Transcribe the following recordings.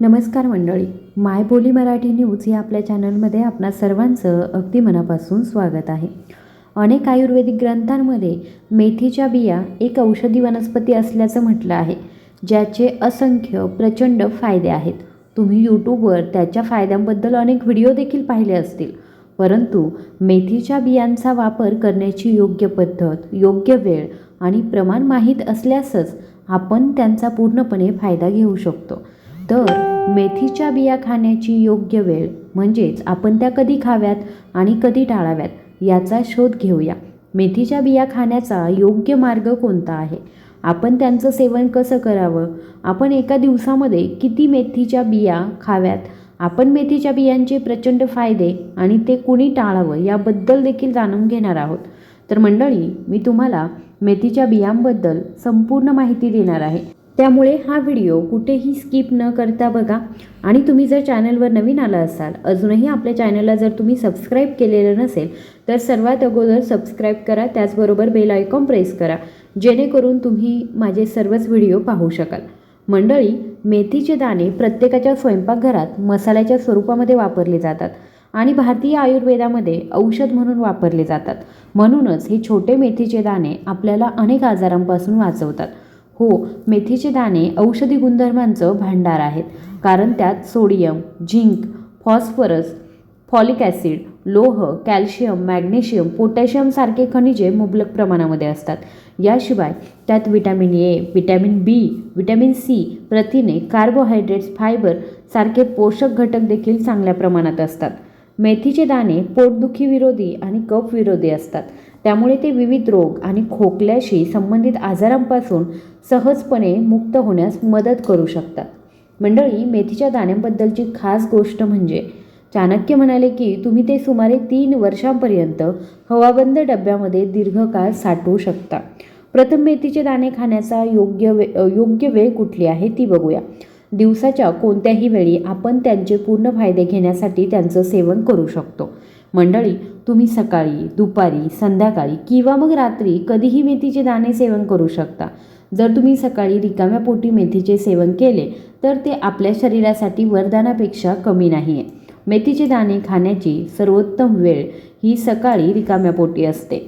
नमस्कार मंडळी. माय बोली मराठी न्यूज या आपल्या चॅनलमध्ये आपणा सर्वांचं अगदी मनापासून स्वागत आहे. अनेक आयुर्वेदिक ग्रंथांमध्ये मेथीच्या बिया एक औषधी वनस्पती असल्याचं म्हटलं आहे ज्याचे असंख्य प्रचंड फायदे आहेत. तुम्ही यूट्यूबवर त्याच्या फायद्यांबद्दल अनेक व्हिडिओ देखील पाहिले असतील. परंतु मेथीच्या बियांचा वापर करण्याची योग्य पद्धत योग्य वेळ आणि प्रमाण माहीत असल्यासच आपण त्यांचा पूर्णपणे फायदा घेऊ शकतो. तर मेथीच्या बिया खाण्याची योग्य वेळ म्हणजेच आपण त्या कधी खाव्यात आणि कधी टाळाव्यात याचा शोध घेऊया. मेथीच्या बिया खाण्याचा योग्य मार्ग कोणता आहे? आपण त्यांचं सेवन कसं करावं? आपण एका दिवसामध्ये किती मेथीच्या बिया खाव्यात? आपण मेथीच्या बियांचे प्रचंड फायदे आणि ते कुणी टाळावं याबद्दल देखील जाणून घेणार आहोत. तर मंडळी मी तुम्हाला मेथीच्या बियांबद्दल संपूर्ण माहिती देणार आहे. त्यामुळे हा व्हिडिओ कुठेही स्किप न करता बघा. आणि तुम्ही जर चॅनलवर नवीन आला असाल अजूनही आपल्या चॅनलला जर तुम्ही सबस्क्राईब केलेलं नसेल तर सर्वात अगोदर सबस्क्राईब करा त्याचबरोबर बेल आयकॉन प्रेस करा जेणेकरून तुम्ही माझे सर्वच व्हिडिओ पाहू शकाल. मंडळी मेथीचे दाणे प्रत्येकाच्या स्वयंपाकघरात मसाल्याच्या स्वरूपामध्ये वापरले जातात आणि भारतीय आयुर्वेदामध्ये औषध म्हणून वापरले जातात. म्हणूनच हे छोटे मेथीचे दाणे आपल्याला अनेक आजारांपासून वाचवतात. हो मेथीचे दाणे औषधी गुणधर्मांचं भांडार आहेत. कारण त्यात sodium zinc phosphorus folic acid लोह कॅल्शियम मॅग्नेशियम पोटॅशियम सारखे खनिजे मुबलक प्रमाणामध्ये असतात. याशिवाय त्यात vitamin A vitamin B vitamin C प्रथिने कार्बोहायड्रेट्स फायबर सारखे पोषक घटक देखील चांगल्या प्रमाणात असतात. मेथीचे दाणे पोटदुखी विरोधी आणि कफ विरोधी असतात. त्यामुळे ते विविध रोग आणि खोकल्याशी संबंधित आजारांपासून सहजपणे मुक्त होण्यास मदत करू शकतात. मंडळी मेथीच्या दाण्यांबद्दलची खास गोष्ट म्हणजे चाणक्य म्हणाले की तुम्ही ते सुमारे तीन वर्षांपर्यंत हवाबंद डब्यामध्ये दीर्घकाळ साठवू शकता. प्रथम मेथीचे दाणे खाण्याचा योग्य वे योग्य वेळ कुठली आहे ती बघूया. दिवसाच्या कोणत्याही वेळी आपण त्यांचे पूर्ण फायदे घेण्यासाठी त्यांचं सेवन करू शकतो. मंडळी तुम्ही सकाळी दुपारी संध्याकाळी किंवा मग रात्री कधीही मेथीचे दाणे सेवन करू शकता. जर तुम्ही सकाळी रिकाम्या पोटी मेथीचे सेवन केले तर ते आपल्या शरीरासाठी वरदानापेक्षा कमी नाही आहे मेथीचे दाणे खाण्याची सर्वोत्तम वेळ ही सकाळी रिकाम्या पोटी असते.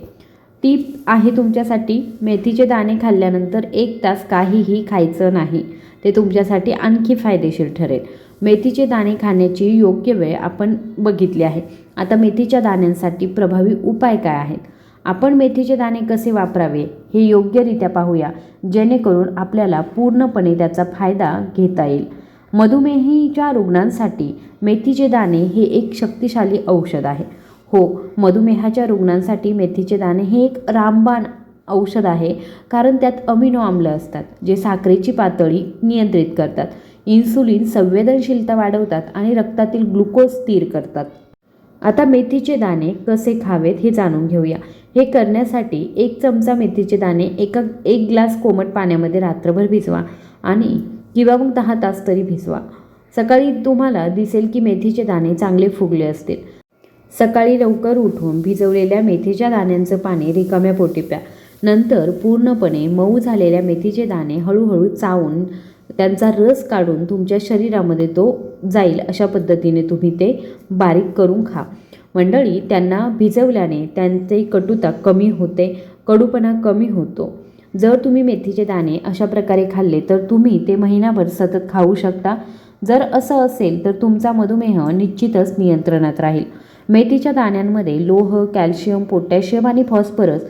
टीप आहे तुमच्यासाठी मेथीचे दाणे खाल्ल्यानंतर एक तास काहीही खायचं नाही. ते तुमच्यासाठी आणखी फायदेशीर ठरेल. मेथीचे दाणे खाण्याची योग्य वेळ आपण बघितली आहे. आता मेथीच्या दाण्यांसाठी प्रभावी उपाय काय आहेत? आपण मेथीचे दाणे कसे वापरावे हे योग्यरित्या पाहूया जेणेकरून आपल्याला पूर्णपणे त्याचा फायदा घेता येईल. मधुमेहीच्या रुग्णांसाठी मेथीचे दाणे हे एक शक्तिशाली औषध आहे. हो मधुमेहाच्या रुग्णांसाठी मेथीचे दाणे हे एक रामबाण औषध आहे. कारण त्यात अमिनो आम्ल असतात जे साखरेची पातळी नियंत्रित करतात. इन्सुलिन संवेदनशीलता वाढवतात आणि रक्तातील ग्लुकोज स्थिर करतात. आता मेथीचे दाणे कसे खावेत हे जाणून घेऊया. हे करण्यासाठी एक चमचा मेथीचे दाणे एका एक ग्लास कोमट पाण्यामध्ये रात्रभर भिजवा आणि किंवा मग दहा तास तरी भिजवा. सकाळी तुम्हाला दिसेल की मेथीचे दाणे चांगले फुगले असतील. सकाळी लवकर उठून भिजवलेल्या मेथीच्या दाण्यांचं पाणी रिकाम्या पोटी प्या नंतर पूर्णपणे मऊ झालेल्या मेथीचे दाणे हळूहळू चावून त्यांचा रस काढून तुमच्या शरीरामध्ये तो जाईल अशा पद्धतीने तुम्ही ते बारीक करून खा. मंडळी त्यांना भिजवल्याने त्यांची कटुता कमी होते कडूपणा कमी होतो. जर तुम्ही मेथीचे दाणे अशा प्रकारे खाल्ले तर तुम्ही ते महिनाभर सतत खाऊ शकता. जर असं असेल तर तुमचा मधुमेह निश्चितच नियंत्रणात राहील. मेथीच्या दाण्यांमध्ये लोह कॅल्शियम पोटॅशियम आणि फॉस्फरस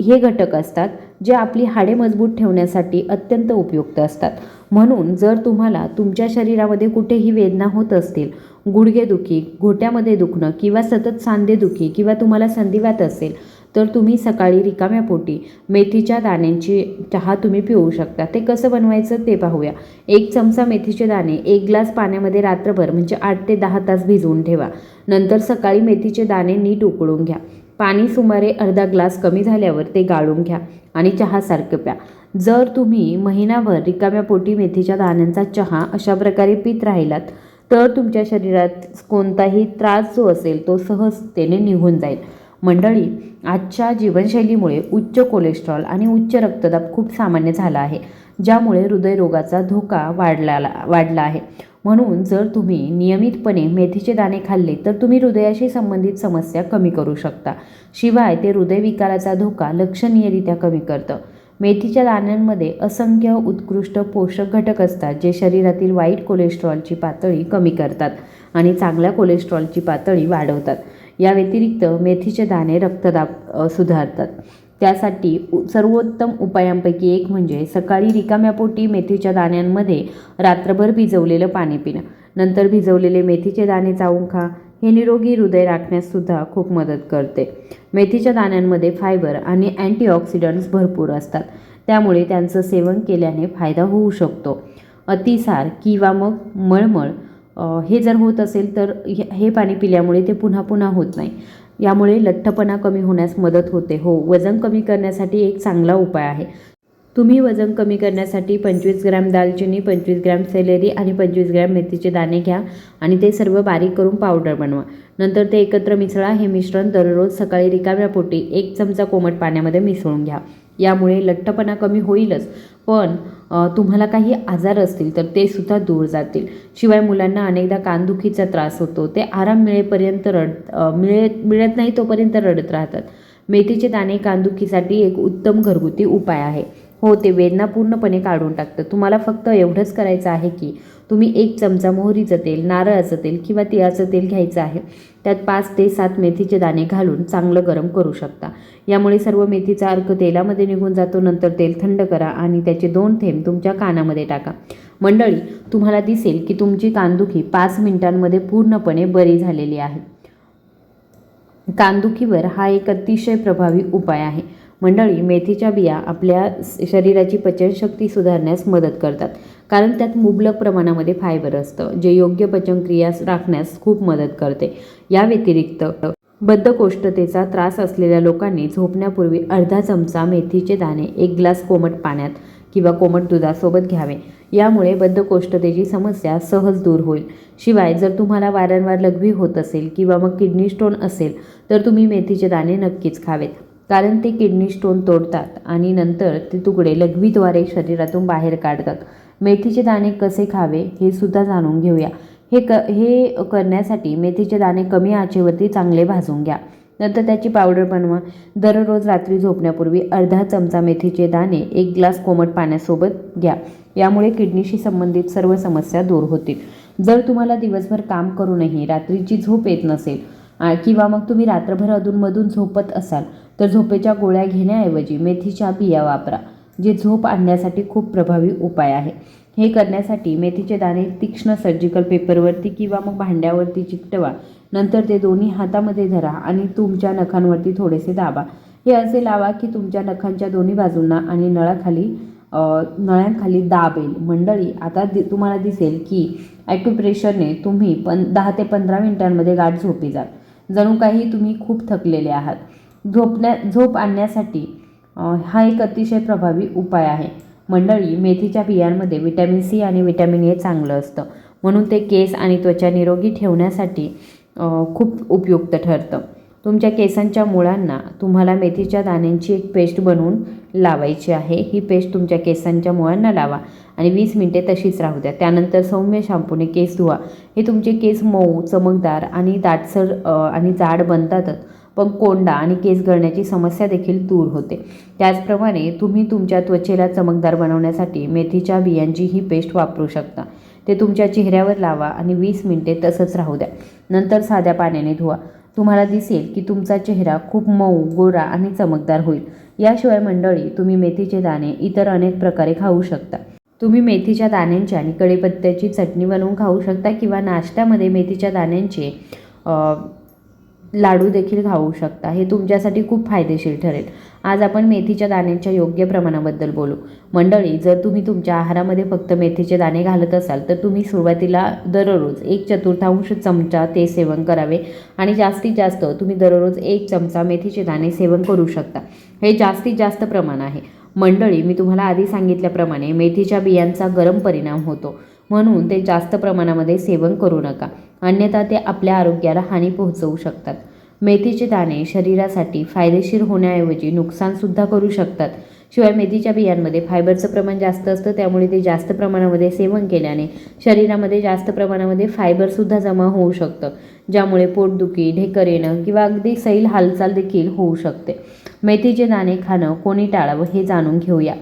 हे घटक असतात जे आपली हाडे मजबूत ठेवण्यासाठी अत्यंत उपयुक्त असतात. म्हणून जर तुम्हाला तुमच्या शरीरामध्ये कुठेही वेदना होत असतील गुडघेदुखी घोट्यामध्ये दुखणं किंवा सतत सांधेदुखी किंवा तुम्हाला संधिवात असेल तर तुम्ही सकाळी रिकाम्या पोटी मेथीच्या दाण्यांची चहा तुम्ही पिऊ शकता. ते कसं बनवायचं ते पाहूया. एक चमचा मेथीचे दाणे एक ग्लास पाण्यामध्ये रात्रभर म्हणजे आठ ते दहा तास भिजवून ठेवा. नंतर सकाळी मेथीचे दाणे नीट उकळून घ्या. पाणी सुमारे अर्धा ग्लास कमी झाल्यावर ते गाळून घ्या आणि चहासारखं प्या. जर तुम्ही महिनाभर रिकाम्या पोटी मेथीच्या दाण्यांचा चहा अशा प्रकारे पित राहिलात तर तुमच्या शरीरात कोणताही त्रास जो असेल तो सहजतेने निघून जाईल. मंडळी आजच्या जीवनशैलीमुळे उच्च कोलेस्ट्रॉल आणि उच्च रक्तदाब खूप सामान्य झाला आहे ज्यामुळे हृदयरोगाचा धोका वाढला वाढला आहे. म्हणून जर तुम्ही नियमितपणे मेथीचे दाणे खाल्ले तर तुम्ही हृदयाशी संबंधित समस्या कमी करू शकता. शिवाय ते हृदयविकाराचा धोका लक्षणीयरित्या कमी करतं. मेथीच्या दाण्यांमध्ये असंख्य उत्कृष्ट पोषक घटक असतात जे शरीरातील वाईट कोलेस्ट्रॉलची पातळी कमी करतात आणि चांगल्या कोलेस्ट्रॉलची पातळी वाढवतात. या व्यतिरिक्त मेथीचे दाणे रक्तदाब सुधारतात. त्यासाठी सर्वोत्तम उपायांपैकी एक म्हणजे सकाळी रिकाम्या पोटी मेथीच्या दाण्यांमध्ये रात्रभर भिजवलेलं पाणी पिणं. नंतर भिजवलेले मेथीचे दाणे चावून खा. हे निरोगी हृदय राखण्याससुद्धा खूप मदत करते. मेथीच्या दाण्यांमध्ये फायबर आणि अँटीऑक्सिडंट्स भरपूर असतात. त्यामुळे त्यांचं सेवन केल्याने फायदा होऊ शकतो. अतिसार किंवा मग मळमळ हे जर होत असेल तर हे हे पाणी पिल्यामुळे ते पुन्हा पुन्हा होत नाही. यामुळे लठ्ठपणा कमी होण्यास मदत होते. हो वजन कमी करण्यासाठी एक चांगला उपाय आहे. तुम्ही वजन कमी करण्यासाठी पंचवीस ग्रॅम दालचिनी पंचवीस ग्रॅम सेलेरी आणि पंचवीस ग्रॅम मेथीचे दाणे घ्या आणि ते सर्व बारीक करून पावडर बनवा. नंतर ते एकत्र मिसळा. हे मिश्रण दररोज सकाळी रिकाम्या पोटी एक चमचा कोमट पाण्यामध्ये मिसळून घ्या. यामुळे लठ्ठपणा कमी होईलच. पण तुम्हाला काही आजार असतील तर ते सुद्धा दूर जातील. शिवाय मुलांना अनेकदा कानदुखीचा त्रास होतो. ते आराम मिळेपर्यंत रड मिळत मिळत नाही तोपर्यंत रडत राहतात. मेथीचे दाणे कानदुखीसाठी एक उत्तम घरगुती उपाय आहे. हो ते वेदना पूर्णपणे काढून टाकतं. तुम्हाला फक्त एवढंच करायचं आहे की तुम्ही एक चमचा मोहरीचं तेल नारळाचं तेल किंवा तिळाचं तेल घ्यायचं आहे. त्यात पाच ते सात मेथीचे दाणे घालून चांगलं गरम करू शकता. यामुळे सर्व मेथीचा अर्क तेलामध्ये निघून जातो. नंतर तेल थंड करा आणि त्याचे दोन थेंब तुमच्या कानामध्ये टाका. मंडळी तुम्हाला दिसेल की तुमची कानदुखी पाच मिनिटांमध्ये पूर्णपणे बरी झालेली आहे. कानदुखीवर हा एक अतिशय प्रभावी उपाय आहे. मंडळी मेथीच्या बिया आपल्या शरीराची पचनशक्ती सुधारण्यास मदत करतात कारण त्यात मुबलक प्रमाणामध्ये फायबर असतं जे योग्य पचनक्रिया राखण्यास खूप मदत करते. या व्यतिरिक्त बद्धकोष्ठतेचा त्रास असलेल्या लोकांनी झोपण्यापूर्वी अर्धा चमचा मेथीचे दाणे एक ग्लास कोमट पाण्यात किंवा कोमट दुधासोबत घ्यावे. यामुळे बद्धकोष्ठतेची समस्या सहज दूर होईल. शिवाय जर तुम्हाला वारंवार लघवी होत असेल किंवा मग किडनी स्टोन असेल तर तुम्ही मेथीचे दाणे नक्कीच खावेत. कारण ते किडनी स्टोन तोडतात आणि नंतर ते तुकडे लघवीद्वारे शरीरातून बाहेर काढतात. मेथीचे दाणे कसे खावे हे सुद्धा जाणून घेऊया. हे क हे करण्यासाठी मेथीचे दाणे कमी आचेवरती चांगले भाजून घ्या. नंतर त्याची पावडर बनवा. दररोज रात्री झोपण्यापूर्वी अर्धा चमचा मेथीचे दाणे एक ग्लास कोमट पाण्यासोबत घ्या. यामुळे किडनीशी संबंधित सर्व समस्या दूर होतील. जर तुम्हाला दिवसभर काम करूनही रात्रीची झोप येत नसेल किंवा मग तुम्ही रात्रभर अधूनमधून झोपत असाल तर झोपेच्या गोळ्या घेण्याऐवजी मेथीच्या बिया वापरा जे झोप आणण्यासाठी खूप प्रभावी उपाय आहे. हे करण्यासाठी मेथीचे दाणे तीक्ष्ण सर्जिकल पेपरवरती किंवा मग भांड्यावरती चिकटवा नंतर ते दोन्ही हातामध्ये धरा आणि तुमच्या नखांवरती थोडेसे दाबा. हे असे लावा की तुमच्या नखांच्या दोन्ही बाजूंना आणि नळाखाली नळ्यांखाली दाब येईल मंडळी. आता दि तुम्हाला दिसेल की ॲक्युप्रेशरने तुम्ही पण दहा ते पंधरा मिनिटांमध्ये गाठ झोपी जाल जणू काही तुम्ही खूप थकलेले आहात. झोपण्या झोप आणण्यासाठी हा एक अतिशय प्रभावी उपाय आहे. मंडळी मेथीच्या बियांमध्ये विटॅमिन सी आणि विटॅमिन ए चांगलं असतं. म्हणून ते केस आणि त्वचा निरोगी ठेवण्यासाठी खूप उपयुक्त ठरतं. तुमच्या केसांच्या मुळांना तुम्हाला मेथीच्या दाण्यांची एक पेस्ट बनवून लावायची आहे. ही पेस्ट तुमच्या केसांच्या मुळांना लावा आणि वीस मिनटे तशीच राहू द्या. त्यानंतर सौम्य शॅम्पूने केस धुवा. हे तुमचे केस मऊ चमकदार आणि दाटसर आणि जाड बनतातच. पण कोंडा आणि केस गळण्याची समस्या देखील दूर होते. त्याचप्रमाणे तुम्ही तुमच्या त्वचेला चमकदार बनवण्यासाठी मेथीच्या बियांची ही पेस्ट वापरू शकता. ते तुमच्या चेहऱ्यावर लावा आणि वीस मिनटे तसंच राहू द्या. नंतर साध्या पाण्याने धुवा. तुम्हाला दिसेल की तुमचा चेहरा खूप मऊ गोरा आणि चमकदार होईल. याशिवाय मंडळी तुम्ही मेथीचे दाणे इतर अनेक प्रकारे खाऊ शकता. तुम्ही मेथीच्या दाण्यांची आणि कढीपत्त्याची चटणी बनवून खाऊ शकता किंवा नाश्त्यामध्ये मेथीच्या दाण्यांचे लाडू देखील खाऊ शकता. हे तुमच्यासाठी खूप फायदेशीर ठरेल. आज आपण मेथीच्या दाण्यांच्या योग्य प्रमाणाबद्दल बोलू. मंडळी जर तुम्ही तुमच्या आहारामध्ये फक्त मेथीचे दाणे घालत असाल तर तुम्ही सुरुवातीला दररोज एक चतुर्थांश चमचा ते सेवन करावे आणि जास्तीत जास्त तुम्ही दररोज एक चमचा मेथीचे दाणे सेवन करू शकता. हे जास्तीत जास्त प्रमाण आहे. मंडळी मी तुम्हाला आधी सांगितल्याप्रमाणे मेथीच्या बियांचा गरम परिणाम होतो. म्हणून ते जास्त प्रमाणामध्ये सेवन करू नका. अन्यथा ते आपल्या आरोग्याला हानी पोहोचवू शकतात. मेथीचे दाणे शरीरासाठी फायदेशीर होण्याऐवजी नुकसानसुद्धा करू शकतात. शिवाय मेथीच्या बियांमध्ये फायबरचं प्रमाण जास्त असतं त्यामुळे ते जास्त प्रमाणामध्ये सेवन केल्याने शरीरामध्ये जास्त प्रमाणामध्ये फायबरसुद्धा जमा होऊ शकतं ज्यामुळे पोटदुखी ढेकर येणं किंवा अगदी सैल हालचाल देखील होऊ शकते. मेथीचे दाणे खाणं कोणी टाळावं हे जाणून घेऊया.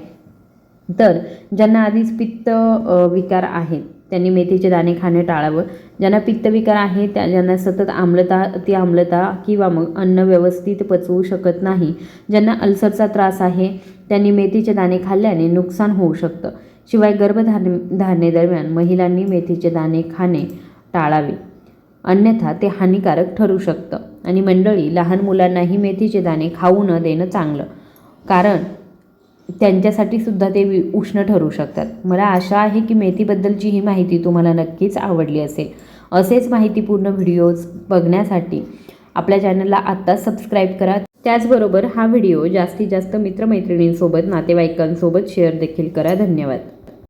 तर ज्यांना आधीच पित्त विकार आहेत त्यांनी मेथीचे दाणे खाणे टाळावं. ज्यांना पित्तविकार आहे त्या ज्यांना सतत आम्लता ती आम्लता किंवा मग अन्न व्यवस्थित पचवू शकत नाही ज्यांना अल्सरचा त्रास आहे त्यांनी मेथीचे दाणे खाल्ल्याने नुकसान होऊ शकतं. शिवाय गर्भधार धारणेदरम्यान महिलांनी मेथीचे दाणे खाणे टाळावे. अन्यथा ते हानिकारक ठरू शकतं. आणि मंडळी लहान मुलांनाही मेथीचे दाणे खाऊ न देणं चांगलं. कारण त्यांच्यासाठी सुद्धा ते वि- उष्ण ठरू शकतात. मला आशा आहे की मेथीबद्दलची ही माहिती तुम्हाला नक्कीच आवडली असेल. असेच माहितीपूर्ण व्हिडिओज बघण्यासाठी आपल्या चॅनलला आत्ताच सबस्क्राईब करा. त्याचबरोबर हा व्हिडिओ जास्तीत जास्त मित्रमैत्रिणींसोबत नातेवाईकांसोबत शेअर देखील करा. धन्यवाद.